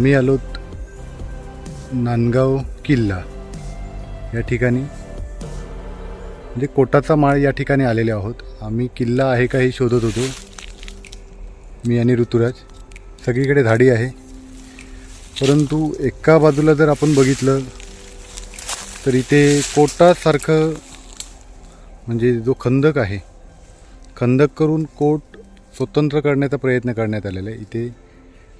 आम्ही आलोत नांदगाव किल्ला. या ठिकाणी. म्हणजे कोटाचा माळ या ठिकाणी आलेले आहोत. आम्ही किल्ला आहे का हे शोधत होतो. मी आणि ऋतुराज. सगळीकडे झाडी आहे. परंतु एका बाजूला जर आपण बघितलं तर इथे कोटासारखं म्हणजे जो खंदक आहे खंदक करून कोट स्वतंत्र करण्याचा प्रयत्न करण्यात आलेला आहे. इथे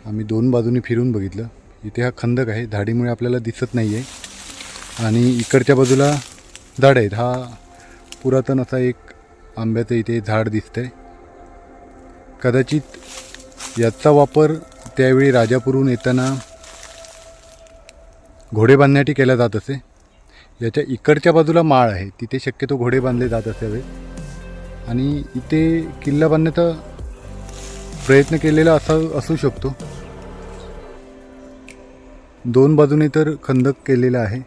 आम्ही दोन बाजूनी फिरून बघितलं. इथे हा खंदक आहे. झाडीमुळे आपल्याला दिसत नाही आहे आणि इकडच्या बाजूला झाड आहेत. हा पुरातन असा एक आंब्याचं इथे झाड दिसतंय. कदाचित याचा वापर त्यावेळी राजापूरहून येताना घोडे बांधण्यासाठी केला जात असे. याच्या इकडच्या बाजूला माळ आहे. तिथे शक्यतो घोडे बांधले जात असावे. आणि इथे किल्ला बांधण्याचा प्रयत्न केलेला असा असू शकतो. दोन बाजूने तर खंदक केलेला आहे.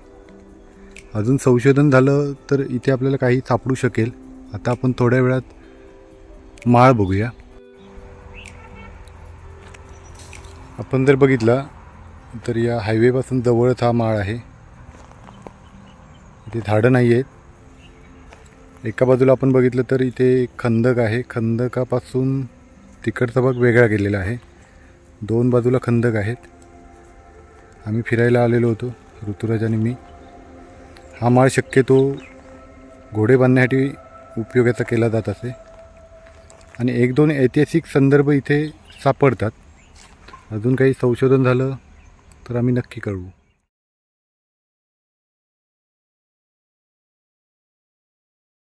अजून संशोधन झालं तर इथे आपल्याला काही सापडू शकेल. आता आपण थोड्या वेळात माळ बघूया. आपण जर बघितला तर या हायवेपासून जवळच हा माळ आहे. इथे झाडं नाही आहेत एका बाजूला आपण बघितलं तर इथे खंदक आहे. खंदकापासून तिकडचा भाग वेगळा गेलेला आहे. दोन बाजूला खंदक आहेत. आम्ही फिरायला आलेलो होतो ऋतुराज आणि मी. हा माळ शक्यतो घोडे बांधण्यासाठी उपयोगाचा केला जात असे. आणि एक दोन ऐतिहासिक संदर्भ इथे सापडतात. अजून काही संशोधन झालं तर आम्ही नक्की कळवू.